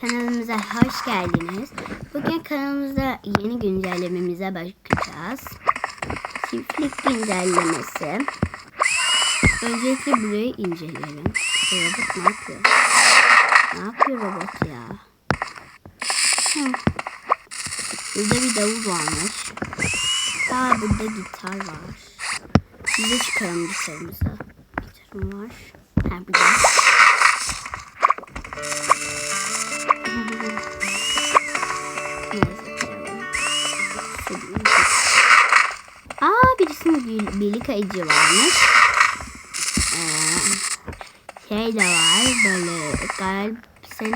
Kanalımıza hoş geldiniz. Bugün kanalımızda yeni güncellememize bakacağız. Çiftlik güncellemesi. Öncelikle burayı inceleyelim. Robot ne yapıyor? Ne yapıyor robot ya? Burada bir davul varmış. Daha burada gitar var. Biz de çıkaralım gitarımızı. Gitarım var. Ha burada. Bir, birlik ayıcı varmış. Ee, şey de var böyle galip de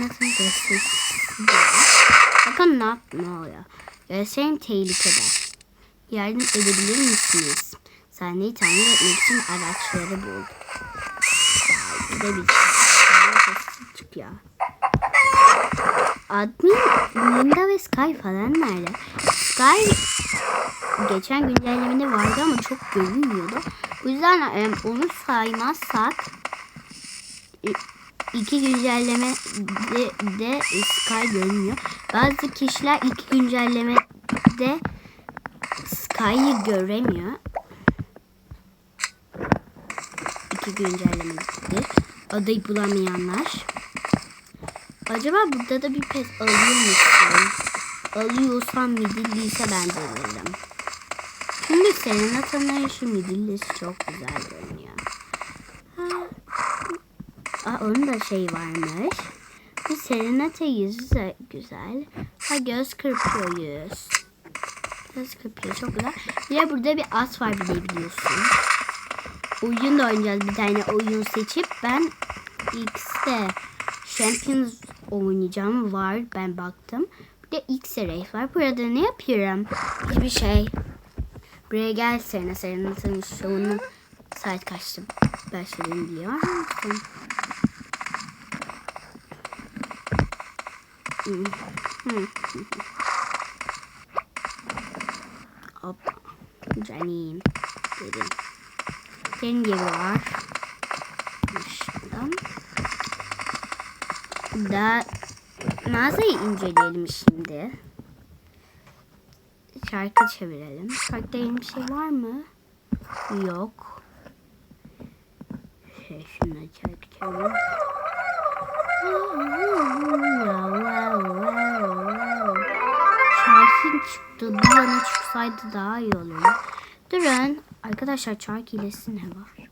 var. Bakın ne yap ne oluyor. Gösterim tehlikede. Yardım edebilir misiniz? Sahneyi tamir etmek için araçları bul. Ya bir de bir şey çıkıyor. Admin Linda ve Sky falan nerede? Sky geçen güncellemede vardı ama çok görünmüyordu. O yüzden e, onu saymazsak e, iki güncelleme de, de Sky görünmüyor. Bazı kişiler iki güncellemede Sky'ı göremiyor. İki güncellemedir. Adayı bulamayanlar. Acaba burada da bir pet alıyor musun? Alıyorsam midilliyse ben de alırım. Şimdi Serenata'nın şu midillisi çok güzel görünüyor. Ha. Aa, onun da şey varmış. Bu Serenata yüzü de güzel. Ha göz kırpıyor yüz. Göz kırpıyor çok güzel. Bir de burada bir at var bilebiliyorsun. Oyun da oynayacağız bir tane oyun seçip ben X'de Champions oynayacağım var ben baktım. Bir de X Race var. Burada ne yapıyorum? Hiçbir şey. Buraya gel Serena. Serena'nın şovunun saat kaçta başladığını biliyor musun? Hop. Canım. Dedim. Senin gibi var. Şuradan. Da mağazayı inceleyelim şimdi. Şarkı çevirelim. Şarkıda bir şey var mı? Yok. Şey şunu şarkı çevirelim. Şarkı çıktı. Bir yana çıksaydı daha iyi olurdu. Durun. Arkadaşlar çark hilesi ne var?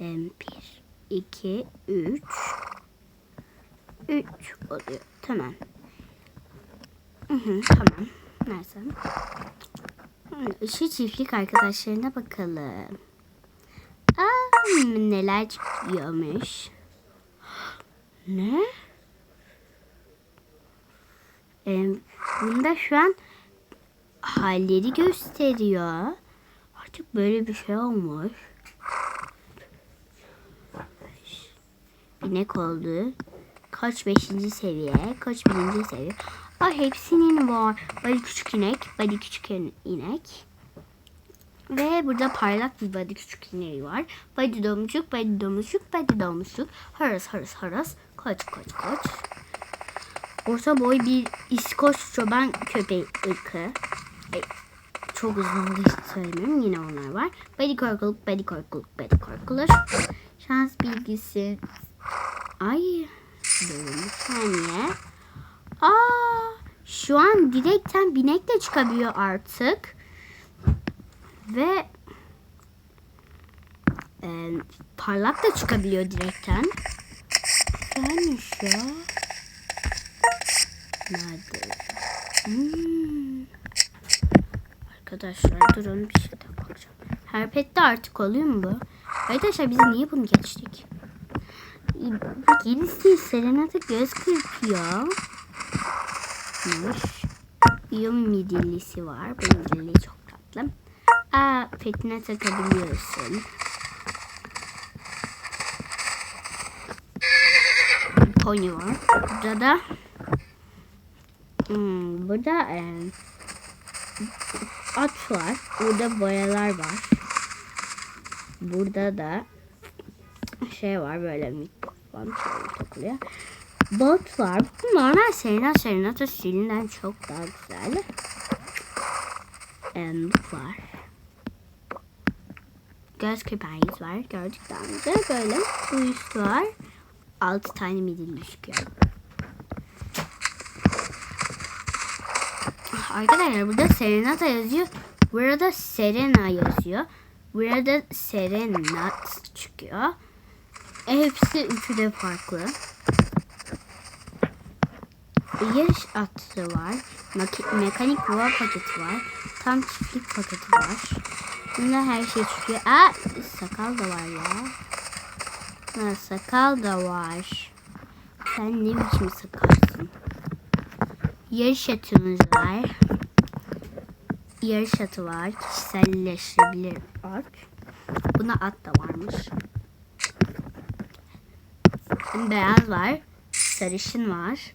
Em, Bir, iki, üç. Üç oluyor. Tamam. Hı hı, tamam. Hı, Şu çiftlik arkadaşlarına bakalım. Aa, neler çıkıyormuş. Ne? Ee, bunda şu an halleri gösteriyor. Artık böyle bir şey olmuş. Binek oldu. Kaç beşinci seviye, kaç birinci seviye. Aa, hepsinin var. Body küçük inek, body küçük inek. Ve burada parlak bir body küçük ineği var. Body domuzcuk, body domuzcuk, body domuzcuk. Haras haras haras. Koç koç koç. Orta boy bir İskoç çoban köpeği ırkı. E, çok uzun olduğu için söylemiyorum. Yine onlar var. Body korkuluk, body korkuluk, body korkulur. Şans bilgisi. Ay. Dur bir saniye. Aa, şu an direkten binek de çıkabiliyor artık. Ve e, parlak da çıkabiliyor direkten. Güzelmiş ya. Nerede? Hmm. Arkadaşlar durun bir şey daha bakacağım. Her pette artık oluyor mu bu? Arkadaşlar biz niye bunu geçtik? Gerisi Serenata göz kırpıyor. Mış. Yum midillisi var. Bu midilli çok tatlı. Aa, petine takabiliyorsun. Pony var. Burada da hmm, burada e, at var. Burada boyalar var. Burada da şey var böyle mikrofon takılıyor. Bot var. Bu normal Serena Serenata stilinden çok daha güzel. Em, bu var. Göz köpeğimiz var. Gördük daha önce. Böyle bu üst var. 6 tane midil çıkıyor. Arkadaşlar burada Serenata yazıyor. Burada Serena yazıyor. Burada Serenat çıkıyor. Hepsi üçü de farklı. Yarış atı var. Mekanik boğa paketi var. Tam çiftlik paketi var. Bunda her şey çıkıyor. Aa, sakal da var ya. Ha, sakal da var. Sen ne biçim sakalsın? Yarış atımız var. Yarış atı var. Kişiselleşebilir at. Buna at da varmış. Beyaz var. Sarışın var.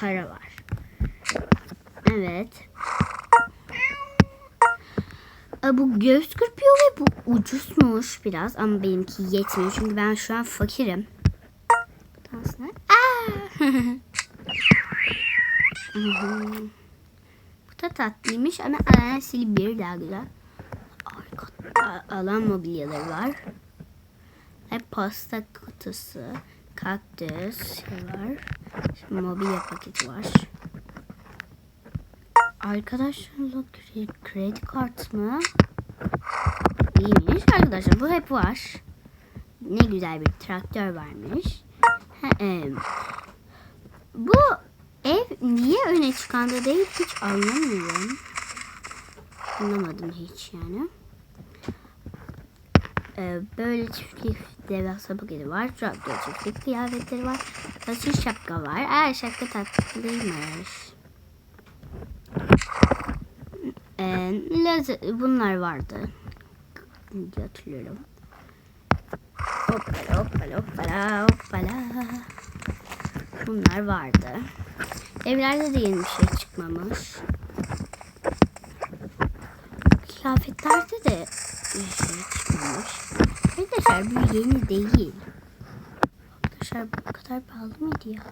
Kara var. Evet. Aa, bu göğüs kırpıyor ve bu ucuzmuş biraz ama benimki yetmiyor çünkü ben şu an fakirim. Aa! bu da tatlıymış ama anasili bir daha güzel. Arkada alan mobilyaları var. Hep pasta kutusu, kaktüs şey var. Mobilya paketi var. Arkadaşlarla kredi, kart mı? İyiymiş arkadaşlar bu hep var. Ne güzel bir traktör varmış. Bu ev niye öne çıkanda değil hiç anlamıyorum. Anlamadım hiç yani. Ee, böyle çiftlik devasa paketi var. Traktör çiftlik kıyafetleri var. Saçın şapka var. Aa şapka tatlıymış. Ee, bunlar vardı. diye hatırlıyorum. Hoppala hoppala hoppala hoppala. Bunlar vardı. Evlerde de yeni bir şey çıkmamış. Kıyafetlerde de bir şey çıkmamış. Arkadaşlar bu yeni değil. Arkadaşlar bu kadar pahalı mıydı ya?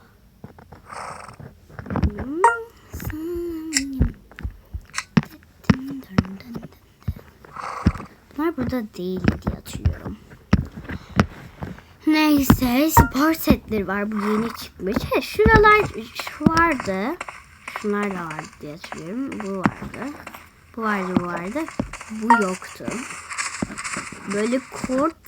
Bunlar burada değil diye hatırlıyorum. Neyse spor setleri var. Bu yeni çıkmış. He, şuralar şu vardı. Şunlar da vardı diye hatırlıyorum. Bu vardı. Bu vardı bu vardı. Bu yoktu. Böyle kort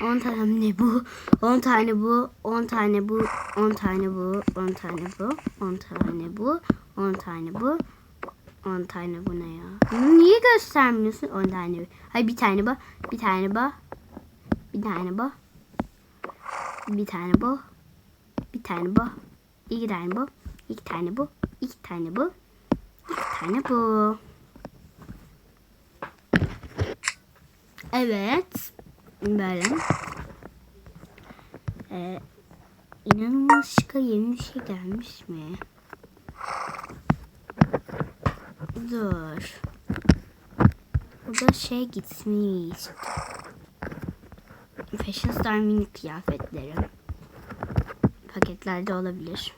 10 tane bu, 10 tane bu, 10 tane bu, 10 tane bu, 10 tane bu, 10 tane bu, 10 tane bu ne ya? Bunu niye göstermiyorsun? 10 tane. Hayır bir tane bu. Bir tane bu. Bir tane bu. Bir tane bu. Bir tane bu. İki tane bu. İki tane bu. İki tane bu. İki tane bu. Evet. Böyle. Ee, inanılmaz şıka yeni bir şey gelmiş mi? Dur. Burada şey gitmiş. Fashion Star mini kıyafetleri. Paketlerde olabilir.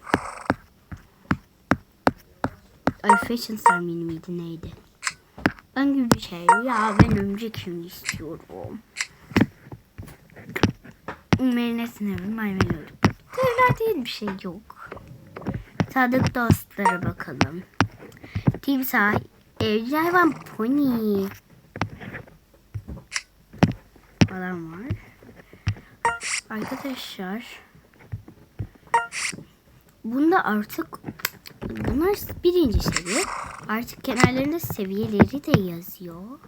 Ay Fashion Star mini miydi neydi? Ben gibi bir şey. Ya ben öncekini istiyorum. Merine sınavı maymun Devler değil bir şey yok. Sadık dostlara bakalım. Timsah, evcil hayvan pony falan var. Arkadaşlar bunda artık bunlar birinci seviye. Artık kenarlarında seviyeleri de yazıyor.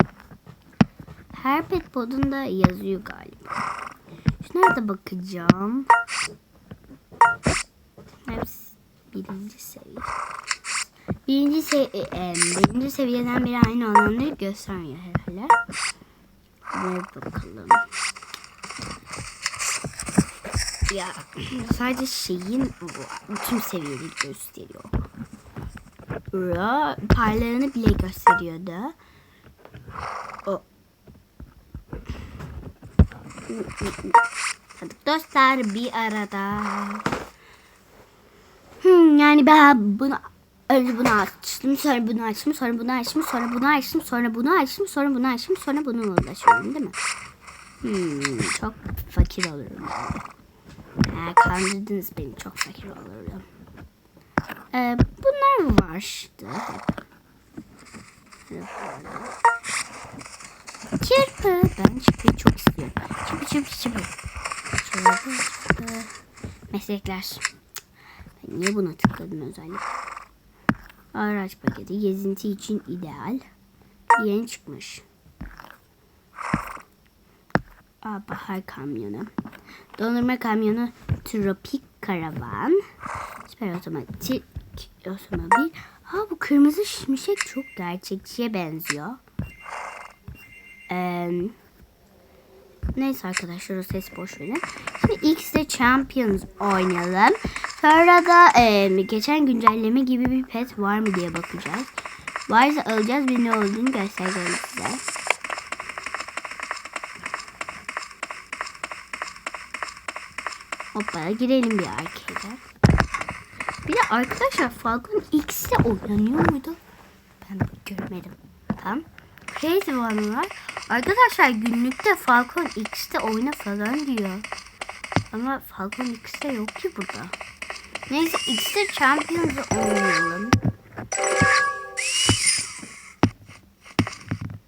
Her pet podunda yazıyor galiba. Da bakacağım. Hepsi birinci seviye. Birinci, se e, e, birinci seviyeden biri aynı olanları göstermiyor herhalde. Ver bakalım. Ya sadece şeyin bütün seviyeleri gösteriyor. Ra parlarını bile gösteriyordu. O. Dostlar bir arada. Hmm, yani ben bunu önce bunu açtım, sonra bunu açtım, sonra bunu açtım, sonra bunu açtım, sonra bunu açtım, sonra bunu açtım, sonra bunu ulaşıyorum değil mi? Hmm, çok fakir olurum. Ha, kandırdınız beni, çok fakir olurum. Ee, bunlar var işte. Çırpı. Ben çırpıyı çok istiyorum. Çırpı çırpı çırpı. Çırpı çırpı. Meslekler. Ben niye buna tıkladım özellikle? Araç paketi gezinti için ideal. Yeni çıkmış. Aa, bahar kamyonu. Dondurma kamyonu tropik karavan. Süper otomatik otomobil. Ha bu kırmızı şimşek çok gerçekçiye benziyor. Ee, neyse arkadaşlar ses boş verin. Şimdi X'de Champions oynayalım. Sonra da e, geçen güncelleme gibi bir pet var mı diye bakacağız. Varsa alacağız ve ne olduğunu göstereceğim size. Hoppa girelim bir arcade'e. Bir de arkadaşlar Falcon X'te oynanıyor muydu? Ben görmedim. Tamam. Crazy One var. Arkadaşlar günlükte Falcon X'te oyna falan diyor. Ama Falcon X'te yok ki burada. Neyse X'te Champions'ı oynayalım.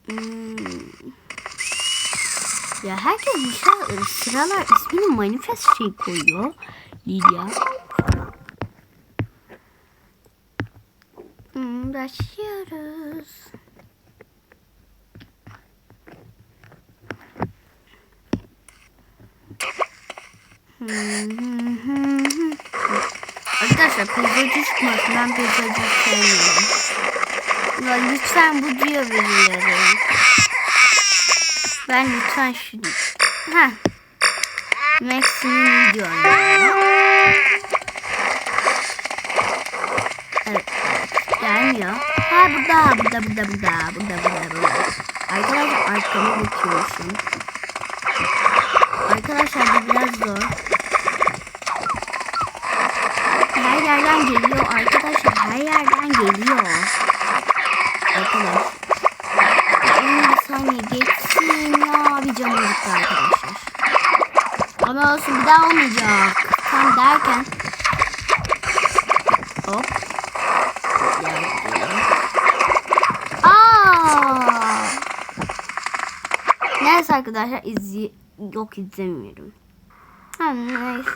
Hmm. Ya herkes bir şey, sıralar ismini manifest şey koyuyor. Lidia. Hmm, başlıyoruz. Arkadaşlar pizzacı çıkmasın. Ben pizzacı sevmiyorum. Ya lütfen bu diyor birileri. Ben lütfen şu... Ha. Max'in video Evet. Gelmiyor. Ha burada, burada, burada, burada, burada, burada, burada. Arkadaşlar arkama bakıyormuşum. Arkadaşlar bu biraz zor. Her yerden geliyor arkadaşlar. Her yerden geliyor. Arkadaşlar. 11 saniye geçsin ya bir canım gitti arkadaşlar. Ama olsun bir daha olmayacak. Tam derken. Hop. Geldi. Aa! Neyse arkadaşlar izli yok izlemiyorum. Ha neyse.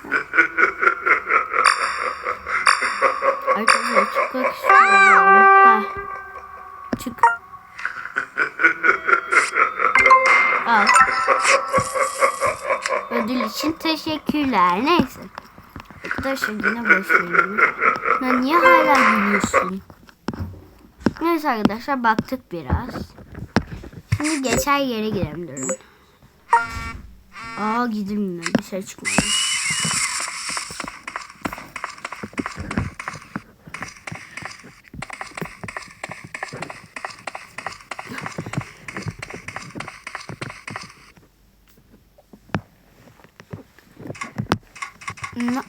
Ödül için teşekkürler. Neyse. Arkadaşlar yine başlayalım. Ya niye hala gülüyorsun? Neyse arkadaşlar baktık biraz. Şimdi geçer yere girelim durun. Aa gidilmiyor. Dışarı çıkmadım. Hmm,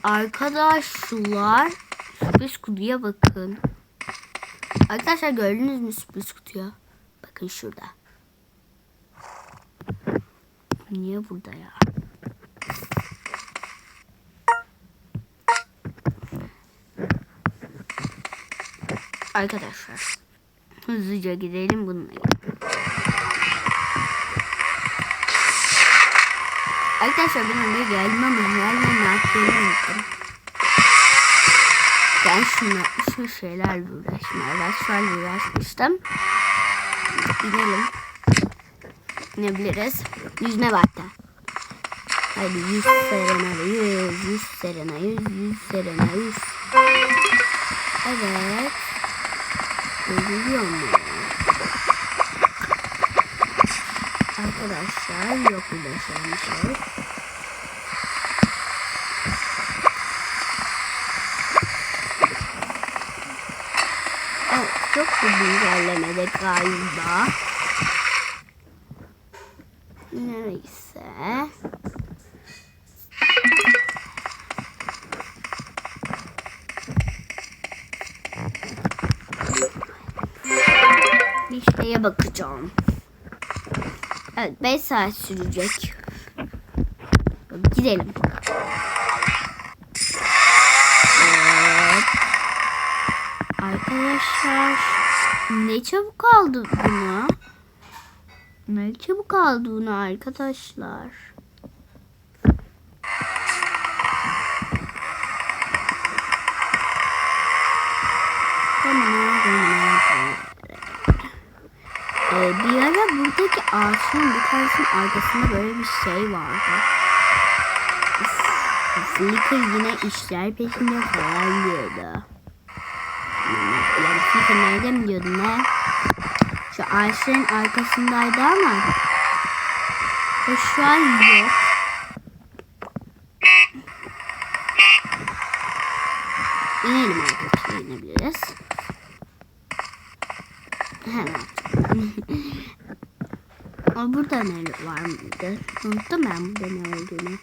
Arkadaşlar sürpriz kutuya bakın. Arkadaşlar gördünüz mü sürpriz kutuya? Bakın şurada. Niye burada ya? Arkadaşlar hızlıca gidelim bununla. Arkadaşlar benim bir gelmem ama gelmem yaptığımı unuttum. Ben şuna, şu şeylerle uğraşmaya, araçlarla uğraşmıştım. İnelim. İnebiliriz. Yüzme baktı. Hadi yüz serena yüz, yüz serena yüz, yüz serena yüz. Evet. Ölüyor mu? Arkadaşlar yok bir şey. Evet, çok bir güncellemede galiba. Neyse. Bir şeye bakacağım. Evet 5 saat sürecek. Gidelim. Evet. Arkadaşlar ne çabuk aldı bunu. Ne çabuk aldı bunu arkadaşlar. Tamam, tamam, tamam. Ee, bir ara buradaki ağaçın bir tanesinin arkasında böyle bir şey vardı. Flicker yine işler peşinde falan diyordu. Yani Flicker nerede mi diyordu ne? Şu ağaçların arkasındaydı ama o şu an yok. İnelim arkadaşlar inebiliriz. Hemen. Aa, burada ne var mıydı? Unuttum ben burada ne olduğunu.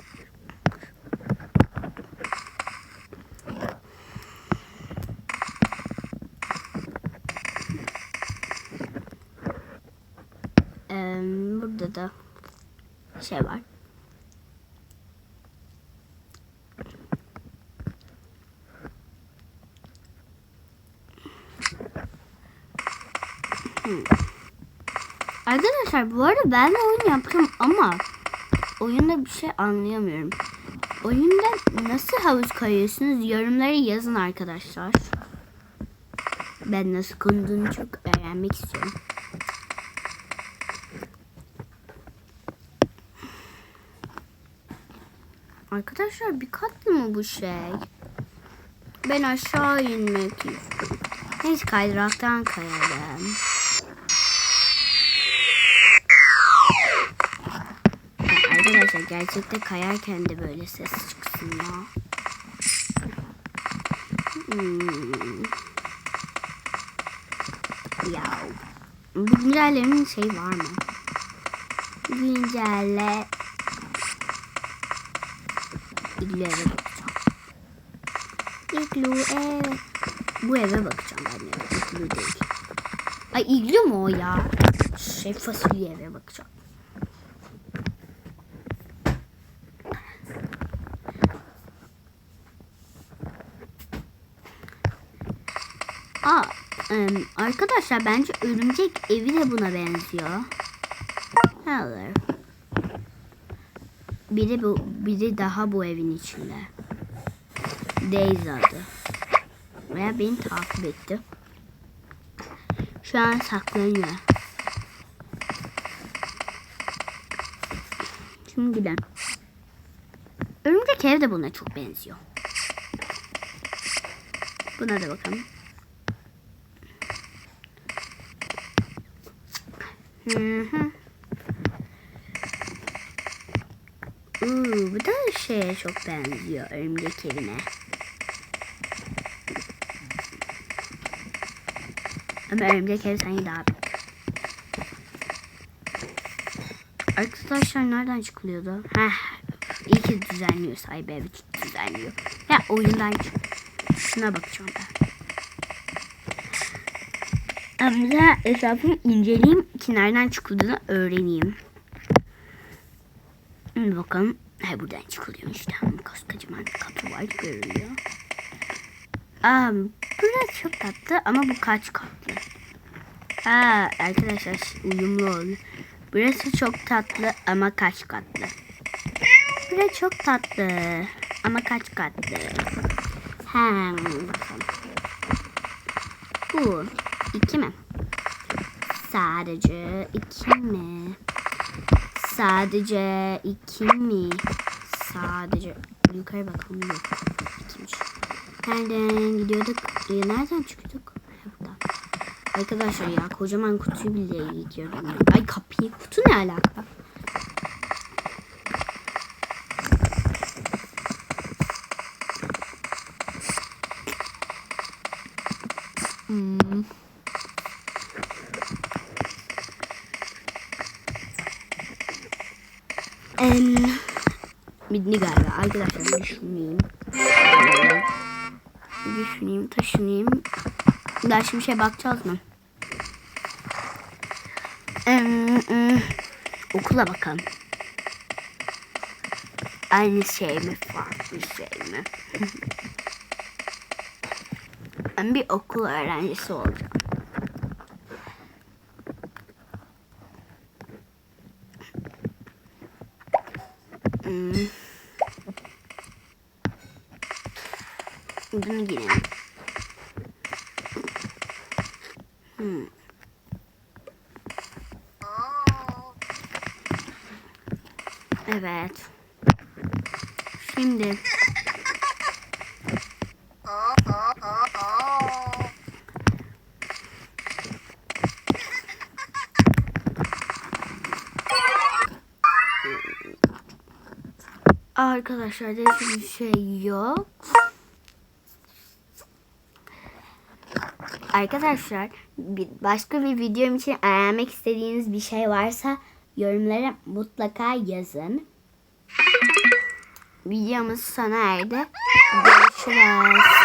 Ee, burada da şey var. Hmm. Arkadaşlar bu arada ben de oyun yaptım ama oyunda bir şey anlayamıyorum. Oyunda nasıl havuz kayıyorsunuz yorumlara yazın arkadaşlar. Ben nasıl konduğunu çok öğrenmek istiyorum. Arkadaşlar bir katlı mı bu şey? Ben aşağı inmek istiyorum. Neyse kaydıraktan kayalım. Gerçekte kayarken de böyle ses çıksın ya. Hmm. Ya. Bu güncellemin şey var mı? Güncelle. İglu eve bakacağım. İglu ev. Bu eve bakacağım ben de. İglu değil. Ay iglu mu o ya? Şey fasulye eve bakacağım. Arkadaşlar bence örümcek evi de buna benziyor. Hello. Biri bu, biri daha bu evin içinde. Daisy adı. Veya beni takip etti. Şu an saklanıyor. Şimdi gidelim. Örümcek ev de buna çok benziyor. Buna da bakalım. Hı hı. Uuu, bu da şeye çok benziyor örümcek evine. Ama örümcek ev sanki daha büyük. Arkadaşlar nereden çıkılıyordu? Heh, iyi ki düzenliyor sahibi evi düzenliyor. Ya oyundan. Şuna bakacağım ben. Ama etrafımı inceleyeyim ki nereden çıkıldığını öğreneyim. Şimdi bakalım. He buradan çıkılıyor işte. Koskocaman kapı var görülüyor. Aa, burası çok tatlı ama bu kaç katlı? Aa, arkadaşlar uyumlu oldu. Burası çok tatlı ama kaç katlı? Burası çok tatlı ama kaç katlı? Hem bakalım. Bu iki mi? Sadece iki mi? Sadece iki mi? Sadece yukarı bakalım yok. İkiymiş. Nereden gidiyorduk? Ee, nereden çıkıyorduk? Buradan. Arkadaşlar ya kocaman kutuyu bile yıkıyorum. ya. Ay kapıyı kutu ne alaka? Hmm. Em, Bitti galiba. Arkadaşlar düşüneyim. Düşüneyim, taşınayım. Daha şimdi şey bakacağız mı? Em, em, Okula bakalım. Aynı şey mi? Farklı şey mi? ben bir okul öğrencisi olacağım. Hmm. Bunu girelim. Hmm. Evet. Şimdi Arkadaşlar hiçbir şey yok. Arkadaşlar başka bir videom için öğrenmek istediğiniz bir şey varsa yorumlara mutlaka yazın. Videomuz sona erdi. Görüşürüz.